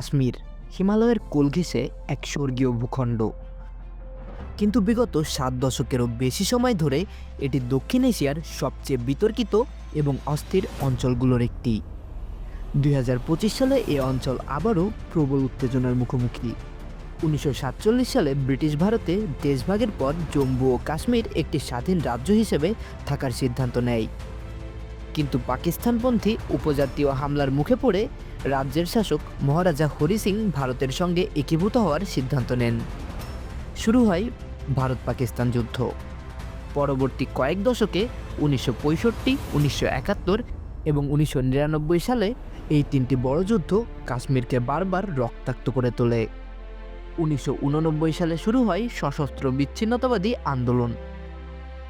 কাশ্মীর, হিমালয়ের কোল এক স্বর্গীয় ভূখণ্ড। কিন্তু বিগত সাত দশকেরও বেশি সময় ধরে এটি দক্ষিণ এশিয়ার সবচেয়ে বিতর্কিত এবং অস্থির অঞ্চলগুলোর একটি। দুই হাজার পঁচিশ সালে এ অঞ্চল আবারও প্রবল উত্তেজনার মুখোমুখি। উনিশশো সাতচল্লিশ সালে ব্রিটিশ ভারতে দেশভাগের পর জম্মু ও কাশ্মীর একটি স্বাধীন রাজ্য হিসেবে থাকার সিদ্ধান্ত নেয়। কিন্তু পাকিস্তানপন্থী উপজাতীয় হামলার মুখে পড়ে রাজ্যের শাসক মহারাজা হরি সিং ভারতের সঙ্গে একীভূত হওয়ার সিদ্ধান্ত নেন। শুরু হয় ভারত পাকিস্তান যুদ্ধ। পরবর্তী কয়েক দশকে উনিশশো পঁয়ষট্টি, উনিশশো একাত্তর এবং উনিশশো নিরানব্বই সালে এই তিনটি বড় যুদ্ধ কাশ্মীরকে বারবার রক্তাক্ত করে তোলে। উনিশশো উননব্বই সালে শুরু হয় সশস্ত্র বিচ্ছিন্নতাবাদী আন্দোলন।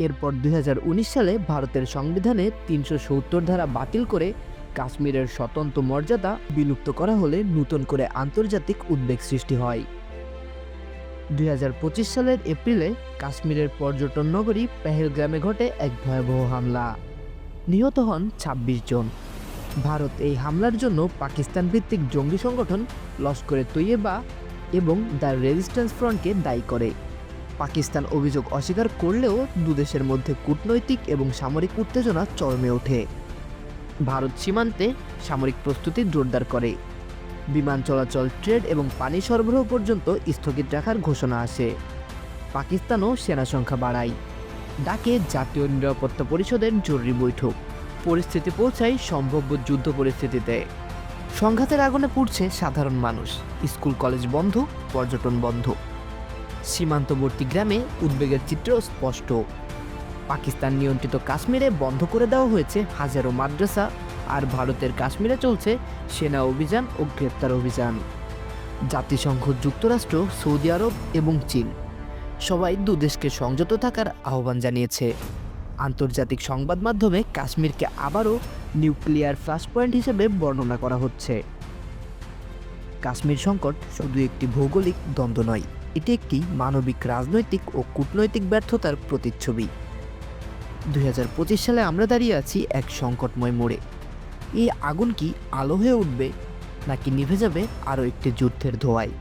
এরপর দুই হাজার উনিশ সালে ভারতের সংবিধানে তিনশো সত্তর ধারা বাতিল করে কাশ্মীরের স্বতন্ত্র মর্যাদা বিলুপ্ত করা হলে নতুন করে আন্তর্জাতিক উদ্বেগ সৃষ্টি হয়। দুই হাজার পঁচিশ সালের এপ্রিলে কাশ্মীরের পর্যটন নগরী পেহেলগ্রামে ঘটে এক ভয়াবহ হামলা। নিহত হন ২৬ জন। ভারত এই হামলার জন্য পাকিস্তান ভিত্তিক জঙ্গি সংগঠন লস্করে তৈয়বা এবং দ্য রেজিস্ট্যান্স ফ্রন্টকে দায়ী করে। পাকিস্তান অভিযোগ অস্বীকার করলেও দুদেশের মধ্যে কূটনৈতিক এবং সামরিক উত্তেজনা চরমে ওঠে। ভারত সীমান্তে সামরিক প্রস্তুতি জোরদার করে। বিমান চলাচল, ট্রেড এবং পানি সরবরাহ পর্যন্ত স্থগিত রাখার ঘোষণা আসে। পাকিস্তানও সেনা সংখ্যা বাড়ায়। ডাকে জাতীয় নিরাপত্তা পরিষদের জরুরি বৈঠক। পরিস্থিতি পৌঁছায় সম্ভাব্য যুদ্ধ পরিস্থিতিতে। সংঘাতের আগুনে পুড়ছে সাধারণ মানুষ। স্কুল, কলেজ বন্ধ, পর্যটন বন্ধ। সীমান্তবর্তী গ্রামে উদ্বেগের চিত্র স্পষ্ট। পাকিস্তান নিয়ন্ত্রিত কাশ্মীরে বন্ধ করে দেওয়া হয়েছে হাজারো মাদ্রাসা আর ভারতের কাশ্মীরে চলছে সেনা অভিযান ও গ্রেপ্তার অভিযান। জাতিসংঘ, যুক্তরাষ্ট্র, সৌদি আরব এবং চীন সবাই দুদেশকে সংযত থাকার আহ্বান জানিয়েছে। আন্তর্জাতিক সংবাদ মাধ্যমে কাশ্মীরকে আবারও নিউক্লিয়ার ফ্লাশ পয়েন্ট হিসেবে বর্ণনা করা হচ্ছে। কাশ্মীর সংকট শুধু একটি ভৌগোলিক দ্বন্দ্ব নয় এটি একটি মানবিক রাজনৈতিক ও কূটনৈতিক ব্যর্থতার প্রতিচ্ছবি। দুই হাজার পঁচিশ সালে আমরা দাঁড়িয়ে আছি এক সংকটময় মোড়ে। এই আগুন কি আলো হয়ে উঠবে, নাকি নিভে যাবে আরও একটি যুদ্ধের ধোঁয়ায়?